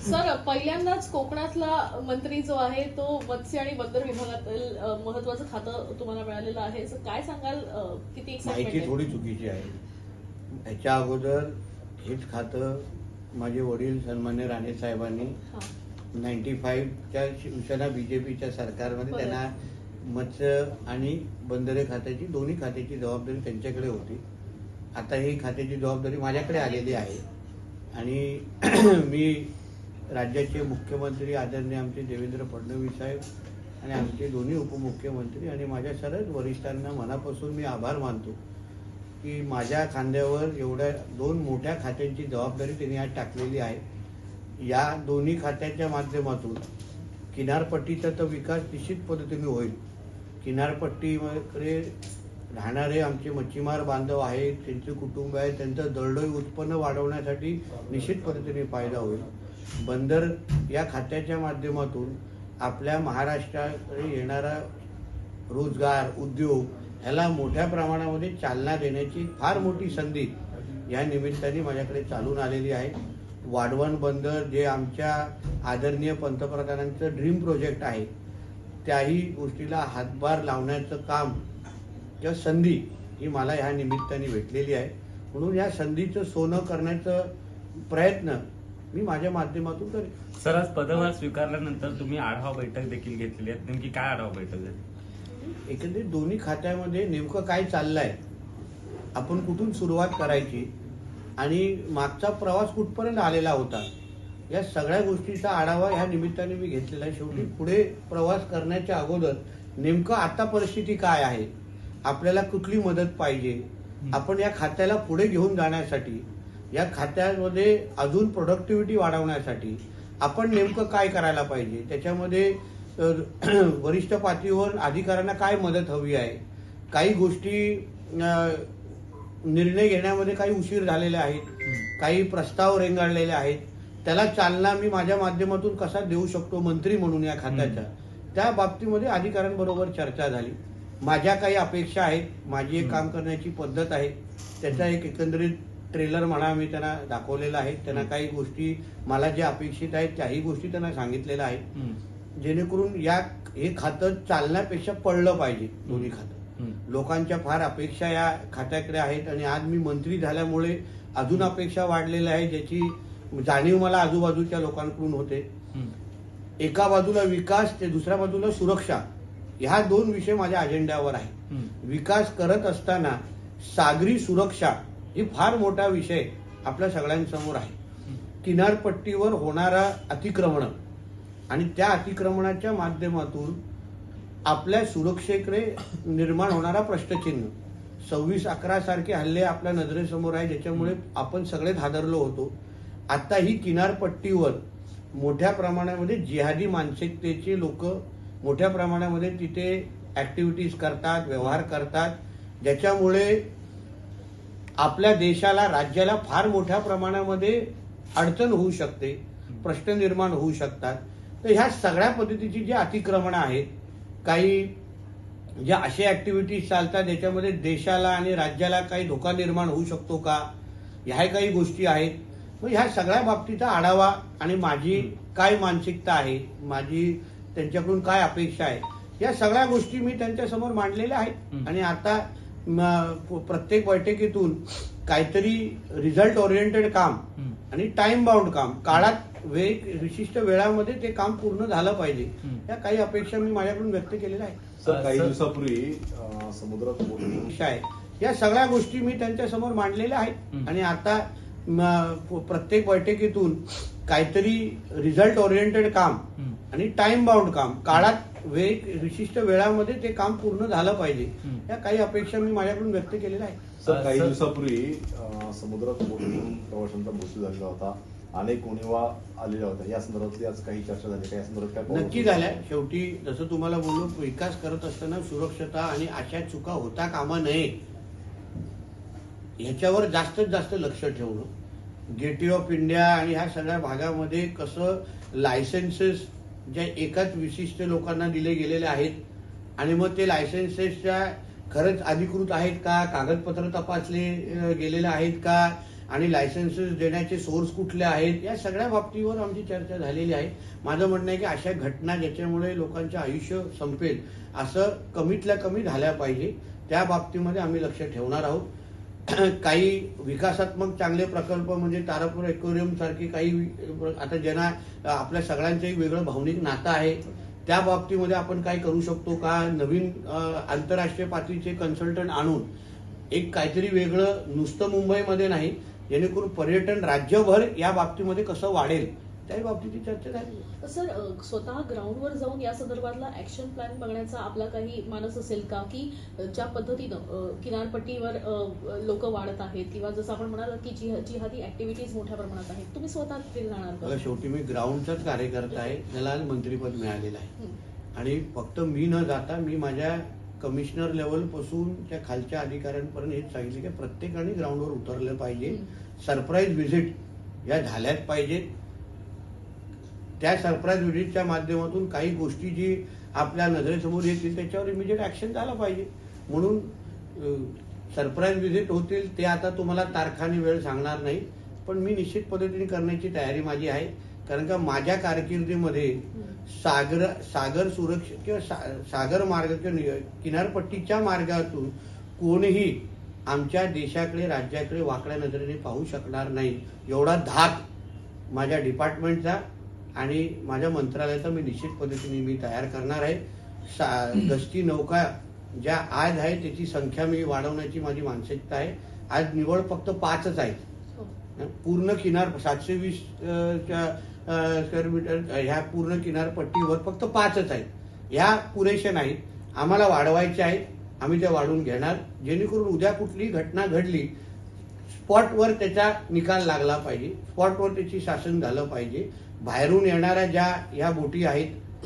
Sir पहिल्यांदाच कोकणातला मंत्री जो आहे तो मत्स्य आणि बंदर विभागातील महत्वाचं खातं तुम्हाला मिळालेलं आहे. सर काय सांगाल? किती माहिती थोडी चुकीची आहे. ह्याच्या अगोदर हेच खातं माझे वडील सन्मान्य राणे साहेबांनी नाईन्टी फाईव्हच्या शिवसेना बीजेपीच्या सरकारमध्ये. त्यांना मत्स्य आणि बंदरे खात्याची दोन्ही खात्याची जबाबदारी त्यांच्याकडे होती. आता ही खात्याची जबाबदारी माझ्याकडे आलेली आहे. आणि मी राज्याचे मुख्यमंत्री आदरणीय आमचे देवेंद्र फडणवीस साहेब आणि आमचे दोन्ही उपमुख्यमंत्री आणि माझ्या सर्वच वरिष्ठांना मनापासून मी आभार मानतो की माझ्या खांद्यावर एवढ्या दोन मोठ्या खात्यांची जबाबदारी त्यांनी आज टाकलेली आहे. या दोन्ही खात्याच्या माध्यमातून किनारपट्टीचा तर विकास निश्चित पद्धतीने होईल. किनारपट्टीकडे राहणारे आमचे मच्छीमार बांधव आहेत त्यांचे कुटुंब आहे त्यांचं दरडोई उत्पन्न वाढवण्यासाठी निश्चित पद्धतीने फायदा होईल. बंदर या खात्याच्या माध्यमातून आपल्या महाराष्ट्राकडे येणारा रोजगार उद्योग ह्याला मोठ्या प्रमाणामध्ये चालना देण्याची फार मोठी संधी या निमित्ताने माझ्याकडे चालून आलेली आहे. वाढवण बंदर जे आमच्या आदरणीय पंतप्रधानांचं ड्रीम प्रोजेक्ट आहे त्याही गोष्टीला हातभार लावण्याचं काम किंवा संधी ही मला ह्या निमित्ताने भेटलेली आहे. म्हणून या संधीचं सोनं करण्याचं प्रयत्न मी माझ्या माध्यमातून करेन सर आज पदभार स्वीकारल्यानंतर तुम्ही आढावा बैठक देखील घेतलेली आहे. नेमकी काय आढावा बैठक झाली? एकंदरीत दोन्ही खात्यामध्ये नेमकं काय चाललंय आपण कुठून सुरुवात करायची आणि मागचा प्रवास कुठपर्यंत आलेला होता या सगळ्या गोष्टीचा आढावा ह्या निमित्ताने मी घेतलेला आहे. शेवटी पुढे प्रवास करण्याच्या अगोदर नेमकं आता परिस्थिती काय आहे आपल्याला कुठली मदत पाहिजे आपण या खात्याला पुढे घेऊन जाण्यासाठी या खात्यामध्ये अजून प्रोडक्टिव्हिटी वाढवण्यासाठी आपण नेमकं काय करायला पाहिजे? त्याच्यामध्ये वरिष्ठ पातळीवर अधिकाऱ्यांना काय मदत हवी आहे? काही गोष्टी निर्णय घेण्यामध्ये काही उशीर झालेले आहेत. काही प्रस्ताव रेंगाळलेले आहेत. त्याला चालना मी माझ्या माध्यमातून कसा देऊ शकतो मंत्री म्हणून या खात्याच्या त्या बाबतीमध्ये अधिकाऱ्यांबरोबर चर्चा झाली. माझ्या काही अपेक्षा आहेत. माझी एक काम करण्याची पद्धत आहे. त्याचा एक एकंदरीत ट्रेलर म्हणा मी त्यांना दाखवलेला आहे त्यांना काही गोष्टी मला ज्या अपेक्षित आहेत त्याही गोष्टी त्यांना सांगितलेल्या आहेत. जेणेकरून या हे खातं चालण्यापेक्षा पडलं पाहिजे दोन्ही खातं. लोकांच्या फार अपेक्षा या खात्याकडे आहेत आणि आज मी मंत्री झाल्यामुळे अजून अपेक्षा वाढलेल्या आहे ज्याची जाणीव मला आजूबाजूच्या लोकांकडून होते. एका बाजूला विकास ते दुसऱ्या बाजूला सुरक्षा ह्या दोन विषय माझ्या अजेंड्यावर आहे. विकास करत असताना सागरी सुरक्षा ही फार मोठा विषय आपल्या सगळ्यांसमोर आहे. किनारपट्टीवर होणारा अतिक्रमण आणि त्या अतिक्रमणाच्या माध्यमातून आपल्या सुरक्षेकडे निर्माण होणारा प्रश्नचिन्ह. सव्वीस अकरा सारखे हल्ले आपल्या नजरेसमोर आहे ज्याच्यामुळे आपण सगळेच हादरलो होतो. आता ही किनारपट्टीवर मोठ्या प्रमाणामध्ये जिहादी मानसिकतेचे लोक मोठ्या प्रमाणामध्ये तिथे ऍक्टिव्हिटीज करतात व्यवहार करतात ज्याच्यामुळे आपल्या देशाला राज्याला फार मोठ्या प्रमाणामध्ये अडचण होऊ शकते प्रश्न निर्माण होऊ शकतात. तर ह्या सगळ्या पद्धतीची जी अतिक्रमणं आहेत काही ज्या अशा ऍक्टिव्हिटीज चालतात ज्याच्यामध्ये देशाला आणि राज्याला काही धोका निर्माण होऊ शकतो का? ह्या काही गोष्टी आहेत. मग ह्या सगळ्या बाबतीचा आढावा आणि माझी काय मानसिकता आहे माझी त्यांच्याकडून काय अपेक्षा आहे या सगळ्या गोष्टी मी त्यांच्यासमोर मांडलेल्या आहेत. आणि आता प्रत्येक बैठकीतून काहीतरी रिझल्ट ओरिएंटेड काम. आणि टाइम बाउंड काम काळात वेग विशिष्ट वेळामध्ये ते काम पूर्ण झालं पाहिजे. या काही अपेक्षा मी माझ्याकडून व्यक्त केलेल्या आहेत सर काही दिवसापूर्वी समुद्रात आहे या सगळ्या गोष्टी मी त्यांच्यासमोर मांडलेल्या आहेत. आणि आता प्रत्येक बैठकीतून काहीतरी रिझल्ट ओरिएंटेड काम. आणि टाइम बाउंड काम. काळात वेग विशिष्ट वेळामध्ये ते काम पूर्ण झालं पाहिजे. या काही अपेक्षा मी माझ्याकडून व्यक्त केलेल्या आहेत. सर काही दिवसापूर्वी समुद्रात बोलून प्रवाशांचा मृत्यू झालेला होता. अनेक उणीवा आलेल्या होत्या. या संदर्भातली आज काही चर्चा झाली. का या संदर्भात काय नक्की? झाल्या. शेवटी जसं तुम्हाला बोललो विकास करत असताना सुरक्षता आणि अशा चुका होता कामा नये ह्याच्यावर जास्तीत जास्त लक्ष ठेवणं. गेटवे ऑफ इंडिया आणि ह्या सगळ्या भागामध्ये कसं लायसन्सेस ज्या एकाच विशिष्ट लोकांना दिले गेलेले आहेत. आणि मग ते लायसन्सेसच्या खरंच अधिकृत आहेत का? कागदपत्र तपासले गेलेले आहेत का? आणि लायसन्सेस देण्याचे सोर्स कुठले आहेत? या सगळ्या बाबतीवर आमची चर्चा झालेली आहे. माझं म्हणणं आहे की अशा घटना ज्याच्यामुळे लोकांचं आयुष्य संपेल असं कमीतल्या कमी झाल्या पाहिजे. त्या बाबतीमध्ये आम्ही लक्ष ठेवणार आहोत. काही विकासात्मक चांगले प्रकल्प म्हणजे तारापूर एक्वेरियम सारखी काही आता ज्यांना आपल्या सगळ्यांचंही वेगळं भावनिक नातं आहे त्या बाबतीमध्ये आपण काय करू शकतो का? नवीन आंतरराष्ट्रीय पातळीचे कन्सल्टंट आणून एक काहीतरी वेगळं नुसतं मुंबईमध्ये नाही जेणेकरून पर्यटन राज्यभर या बाबतीमध्ये कसं वाढेल? त्या बाबतीची चर्चा झाली. सर स्वतः ग्राउंडवर जाऊन या संदर्भातला ऍक्शन प्लॅन बघण्याचा आपला काही मानस असेल का? की ज्या पद्धतीनं किनारपट्टीवर लोक वाढत आहेत किंवा जसं आपण म्हणाल की जिहा- जिहादी ऍक्टिव्हिटीज मोठ्या प्रमाणात आहेत तुम्ही स्वतः तिथे जाणार शेवटी मी ग्राउंडचाच कार्यकर्ता आहे त्याला मंत्रीपद मिळालेलं आहे. हं. आणि फक्त मी न जाता मी माझ्या कमिशनर लेवलपासून त्या खालच्या अधिकाऱ्यांपर्यंत हेच सांगितले की प्रत्येकाने ग्राउंडवर उतरलं पाहिजे. सरप्राईज व्हिजिट या झाल्याच पाहिजेत. त्या सरप्राईज व्हिजिटच्या माध्यमातून काही गोष्टी जी आपल्या नजरेसमोर येतील त्याच्यावर इमिजिएट ऍक्शन झालं पाहिजे. म्हणून सरप्राईज व्हिजिट होतील ते आता तुम्हाला तारखाने वेळ सांगणार नाही पण मी निश्चित पद्धतीने करण्याची तयारी माझी आहे. कारण का माझ्या कारकिर्दीमध्ये सागर सागर सुरक्षा किंवा सा- सागर मार्ग किंवा किनारपट्टीच्या मार्गातून कोणीही आमच्या देशाकडे राज्याकडे वाकड्या नजरेने पाहू शकणार नाही. एवढा धाक माझ्या डिपार्टमेंटचा आणि माझ्या मंत्रालयाचा मी निश्चित पद्धतीने मी तयार करणार आहे. सा गस्ती नौका ज्या आज आहे त्याची संख्या मी वाढवण्याची माझी मानसिकता आहे. आज निवड फक्त पाचच आहेत. हो. पूर्ण किनार सातशे वीस अ, च्या, अ, स्क्वेअर मीटर ह्या पूर्ण किनारपट्टीवर फक्त पाचच आहेत. ह्या पुरेशा नाहीत. आम्हाला वाढवायच्या आहेत. आम्ही त्या वाढवून घेणार. जेणेकरून उद्या कुठली घटना घडली स्पॉटवर त्याचा निकाल लागला पाहिजे. स्पॉटवर त्याची शासन झालं पाहिजे. बाहेरून येणाऱ्या ज्या ह्या बोटी आहेत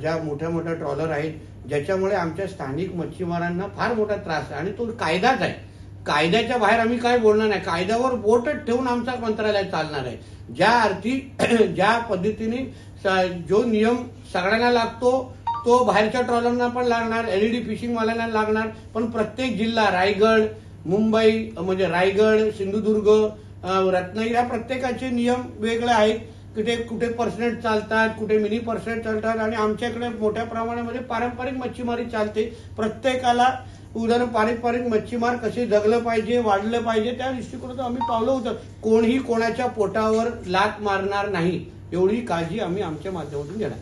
ज्या मोठ्या मोठ्या ट्रॉलर आहेत ज्याच्यामुळे आमच्या स्थानिक मच्छीमारांना फार मोठा त्रास आहे. आणि तो कायदाच आहे. कायद्याच्या बाहेर आम्ही काय बोलणार नाही. कायद्यावर बोटच ठेवून आमचा मंत्रालय चालणार आहे. ज्या अर्थी ज्या पद्धतीने स- जो नियम सगळ्यांना लागतो तो बाहेरच्या ट्रॉलरना पण लागणार एलईडी फिशिंगवाल्यांना लागणार. पण प्रत्येक जिल्हा रायगड मुंबई म्हणजे रायगड सिंधुदुर्ग रत्नागिरी या प्रत्येकाचे नियम वेगळे आहेत. कुठे कुठे पर्सेंट चालतात कुठे मिनी पर्सेंट चालतात आणि आमच्याकडे मोठ्या प्रमाणामध्ये पारंपरिक मच्छीमारी चालते. प्रत्येकाला उदाहरण पारंपरिक मच्छीमार कसे जगलं पाहिजे वाढलं पाहिजे त्या दृष्टिकोनातून आम्ही पावलं होतं कोणीही कोणाच्या पोटावर लात मारणार नाही. एवढी काळजी आम्ही आमच्या माध्यमातून घेणार